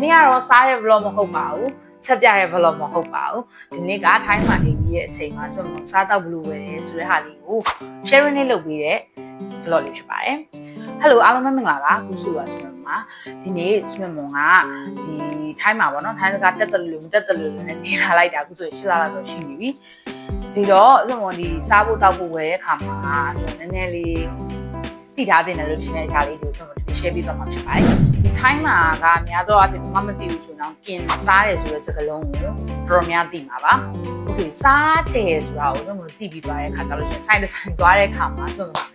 နေ့ကတော့စားတဲ့ vlog မဟုတ်ပါဘူးချက်ပြတဲ့ vlog မဟုတ်ပါဘူးဒီနေ့ကထိုင်းမှာနေပြီးရဲ့အချိန်မှာကျွန်တော်စားတော့ဘလို့ပဲဆိုတဲ့ဟာလေးကို sharing လေးလုပ်ပေးတဲ့ vlog လေးဖြစ်ပါတယ် Hello အားလုံးပဲမင်္ဂလာပါခုဆိုပါကျွန်တော်မှာဒီနေ့ဆွေမွန်ကဒီထိုင်းမှာပေါ့နော်ထိုင်းစကားတက်တယ်လို့တက်တယ်လို့လည်းနေလာလိုက်တာအခုဆိုရှင်းလာတော့ရှိနေပြီဒီတော့ဆွေမွန်ဒီစားဖို့တောက်ဖို့ဝယ်တဲ့ခါမှာဆိုနည်းနည်းလေးသိထားတင်တယ်လို့ထင်တဲ့အရာလေးတွေကိုဆွေမွန်ဒီ share ပေးသွားမှာဖြစ်ပါတယ်ဒီ ထိုင်းမှာကအများသောအားဖြင့်မမသိဘူးဆိုတော့กินစားတယ်ဆိုတဲ့စကားလုံးကိုတော်တော်များသိမှာပါโอเคစားတယ်ဆိုတာကိုဆွေမွန်သိပြီးသွားတဲ့ခါကျလို့ရှိရင်ဆိုင်တစ်ဆိုင်သွားတဲ့ခါမှာဆွေမွန်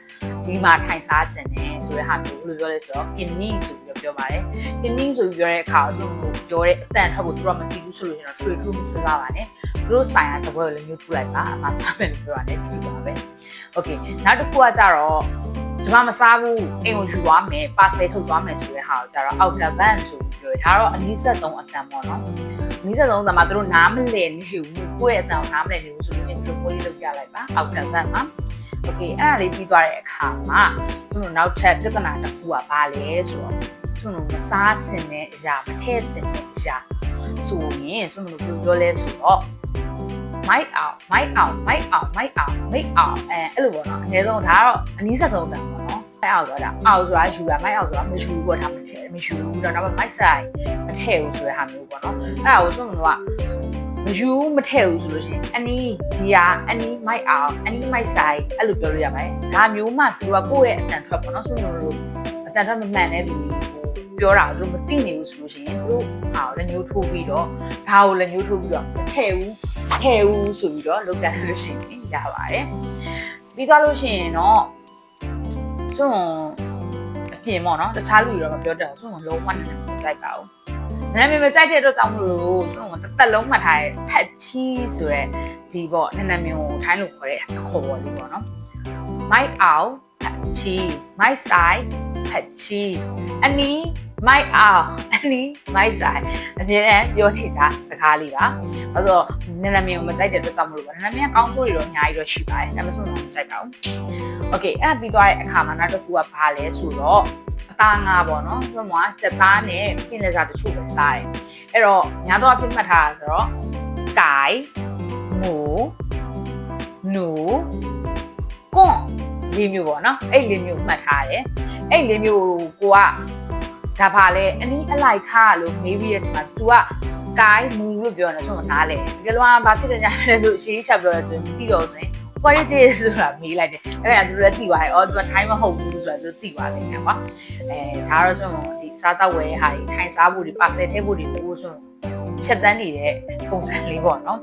ဒီမှာထိုင်စားခြင်းနဲ့ဆိုတဲ့ဟာမျိုးဘယ်လိုပြောလဲဆိုတော့ kidney ဆိုပြီးပြောပါတယ် kidney ဆိုပြီးပြောတဲ့အခါဆိုလို့ပြောတဲ့အတန်ထက်ကိုသူကမသိဘူးဆိုလို့ရှိရင်တော့ true true မစကားပါနဲ့သူတို့ဆိုင်ရာသဘောကိုလည်းမျိုးထူလိုက်ပါအမှစားမယ်လို့ပြောတာလည်းဒီပါပဲ okay နောက်တစ်ခုကကြတော့ ဒီမှာမစားဘူးအိမ်ကိုယူသွားမယ်ပါဆယ်ထုတ်သွားမယ်ဆိုတဲ့ဟာကိုကြတော့ outer band ဆိုပြီးပြောတယ်ဒါတော့အနည်းဆက်ဆုံးအတန်ပေါ့နော်အနည်းဆက်ဆုံးဆိုတာမှသူတို့နားမလည်နေဘူးကိုယ့်ရဲ့အတန်ကိုနားမလည်နေဘူးဆိုရင်ဒီလိုကိုလေးလုပ်ပြလိုက်ပါ outer band မှာ okay အဲ့ဒါလေးပြီးသွားတဲ့အခါမှာသူတို့နောက်ထပ်ပြဿနာတစ်ခုကဘာလဲဆိုတော့သူတို့မစားခြင်းနဲ့အရာမထည့်ခြင်းနဲ့အရာဆိုရင်သူတို့ဘယ်လိုပြောလဲဆိုတော့ mic out mic out mic out mic out mic out အဲအဲ့လိုပေါ့နော်အနည်းဆုံးဒါကတော့အနည်းဆက်ဆုံးတန်ပေါ့နော် mic out ဆိုတာအောက်ဆိုတာယူတာ mic out ဆိုတာမယူဘူးပေါ့ဒါမထည့်မယူဘူးတော့နောက် mic side မထည့်ဘူးဆိုတဲ့ဟာမျိုးပေါ့နော်အဲ့ဒါကိုသူတို့ကမယူမထည့်ဘူးဆိုလို့ရှိရင်အနီးဒီဟာအနီး mic out အနီး mic side အဲ့လိုပြောလို့ရပါတယ်ဒါမျိုးမှသူကကိုယ့်ရဲ့အတန်ထွက်ပေါ့နော်ဆိုလို့အတန်ထွက်မမှန်တဲ့လူကြီး ပြောတာသူတို့မသိနေဘူးဆိုလို့ရှိရင်သူတို့ဟာလည်းညှိုးထိုးပြီးတော့ဒါကိုလည်းညှိုးထိုးပြီးတော့မထည့်ဘူးထည့်ဦးဆိုပြီးတော့လုပ်ကြလို့ရှိရင်ရပါတယ်ပြီးသွားလို့ရှိရင်တော့စွန့်အပြင်ပေါ့နော်တခြားလူတွေတော့မပြောတတ်ဘူးစွန့်လုံးဝနဲ့မကြိုက်ပါဘူးနာမည်မကြိုက်တဲ့အတွက်ကြောင့်မလို့စွန့်တစ်သက်လုံးမှတ်ထားတဲ့ဖက်ချီဆိုတဲ့ဒီပေါ့နာမည်ကိုထိုင်းလို့ခေါ်တဲ့အခေါ်ပေါ်လေးပေါ့နော် mic out ဖက်ချီ mic side ဖက်ချီအနီး mic out အနီး mic side အမြဲတမ်းပြောနေကြစကားလေးပါအဲ့တော့နာမည်ကိုမကြိုက်တဲ့အတွက်ကြောင့်မလို့ပါနာမည်ကကောင်းဆိုးတွေတော့အများကြီးတော့ရှိပါတယ်ဒါပေမဲ့ဆုံးတော့မကြိုက်ပါဘူး Okay အဲ့ဒါပြီးသွားတဲ့အခါမှာနောက်တစ်ခုကဘာလဲဆိုတော့အသားငါပေါ့နော်ဆိုတော့စက်သားနဲ့ပြင်လက်စားတချို့ပဲစားတယ်အဲ့တော့ညာတော့အဖြစ်မှတ်ထားတာဆိုတော့ကိုင်မူနူကွန်လေးမျိုးပေါ့နော်အဲ့လေးမျိုးမှတ်ထားတယ် အဲ့လေးမျိုးကိုကဒါပါလေအနည်းအလိုက်ခါလို့မေးပြီးတဲ့ချိန်မှာ तू ကကိုင်မူလို့ပြောနေဆိုတော့နားလေဒီလိုကဘာဖြစ်နေကြလဲဆိုအရှိချက်ပြောရဆိုရင်ပြီးတော့ဆိုရင် what it is ဆိုတာမေးလိုက်တယ်အဲ့ဒါသူတို့လည်းသိသွားတယ်အော်သူကထိုင်းမဟုတ်ဘူးဆိုတာသူသိသွားတယ်ကွာအဲဒါတော့ဆိုတော့ဒီစားတော့ဝယ်ဟာဒီထိုင်းစားဖို့ဒီပါဆယ်ထည့်ဖို့ဒီပို့ဆိုဖြတ်တန်းနေတဲ့ပုံစံလေးပေါ့နော်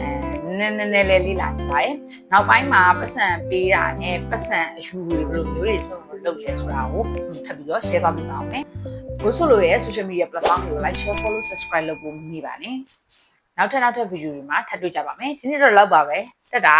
အဲ နည်းနည်းနည်းလေးလေးလာနေပါတယ်နောက်ပိုင်းမှာပတ်စံပေးတာနဲ့ပတ်စံအယူတွေဘယ်လိုမျိုးတွေဆိုတော့လုပ်ရဲဆိုတာကိုထပ်ပြီးတော့ share လုပ်ပြပါမယ်ဘိုးဆိုလိုရဲ့ social media platform တွေကို like share follow subscribe လုပ်ဖို့မမေ့ပါနဲ့နောက်ထပ်နောက်ထပ်ဗီဒီယိုတွေမှာထပ်တွေ့ကြပါမယ်ဒီနေ့တော့လောက်ပါပဲတက်တာ